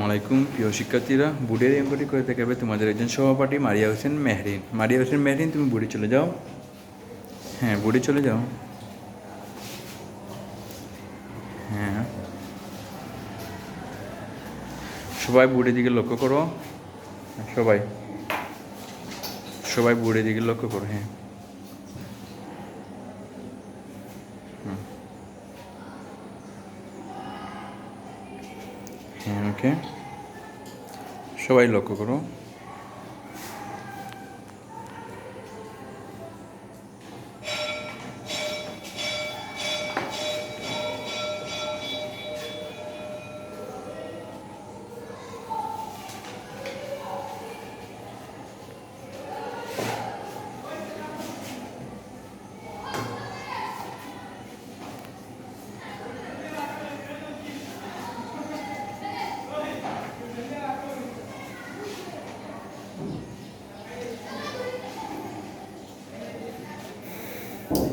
আসসালামু আলাইকুম। প্রিয় শিক্ষার্থীরা, বুড়ের অঙ্কটি করে দেখাবে তোমাদের একজন সহপাঠী, মারিয়া হোসেন মেহরিন। মারিয়া হোসেন মেহরিন, তুমি বুড়ি চলে যাও। হ্যাঁ বুড়ি চলে যাও। হ্যাঁ। সবাই বুড়ির দিকে লক্ষ্য করো। সবাই। সবাই বুড়ির দিকে লক্ষ্য করো হ্যাঁ। ওকে সবাই লক্ষ্য করো। হুম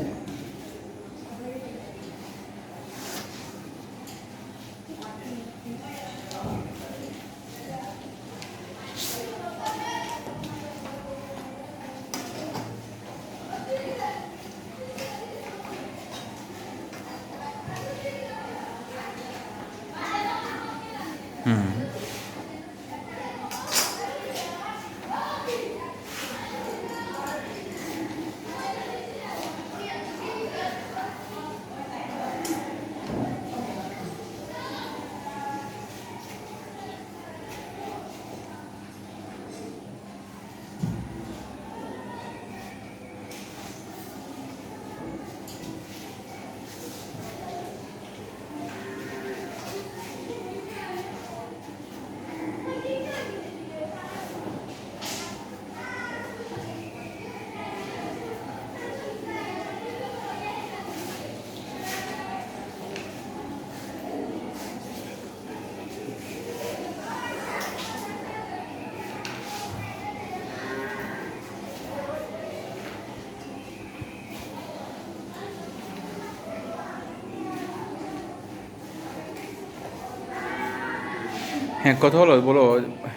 হ্যাঁ কথা হলো বলো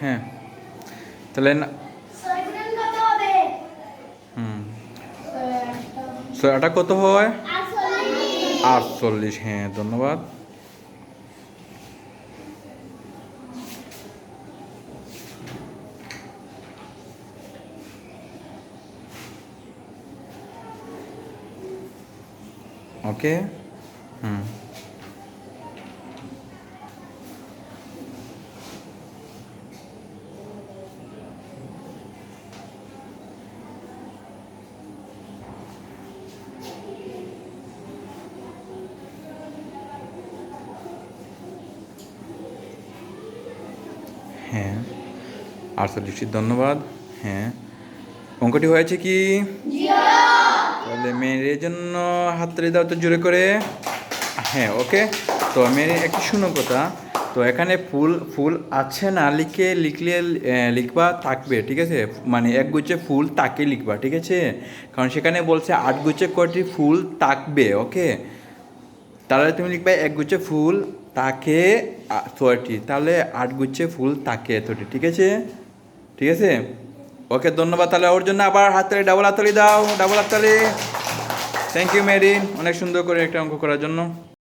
হ্যাঁ। তাহলে হুম। ছয় কত হয়। আটচল্লিশ হ্যাঁ ধন্যবাদ। ওকে হুম। হ্যাঁ। আটচল্লিশটি ধন্যবাদ। হ্যাঁ। অঙ্কটি হয়েছে কি? তাহলে মেয়ের জন্য হাততালি দাও তো জোরে করে। হ্যাঁ ওকে। তো মেয়ের একটি শুনো কথা। তো এখানে ফুল ফুল আছে না লিখে লিখলে লিখবা থাকবে, ঠিক আছে? মানে এক গুচ্ছে ফুল তাকে লিখবা, ঠিক আছে? কারণ সেখানে বলছে আট গুচ্ছে কয়টি ফুল থাকবে, ওকে? তাহলে তুমি লিখবে এক গুচ্ছে ফুল তাকে ছয়টি তাহলে আট গুচ্ছে ফুল তাকে এতটি ঠিক আছে? ঠিক আছে? ওকে, ধন্যবাদ তাহলে ওর জন্য আবার হাততালি ডাবল হাততালি দাও ডাবল হাততালি থ্যাংক ইউ মেরি অনেক সুন্দর করে একটা অঙ্ক করার জন্য।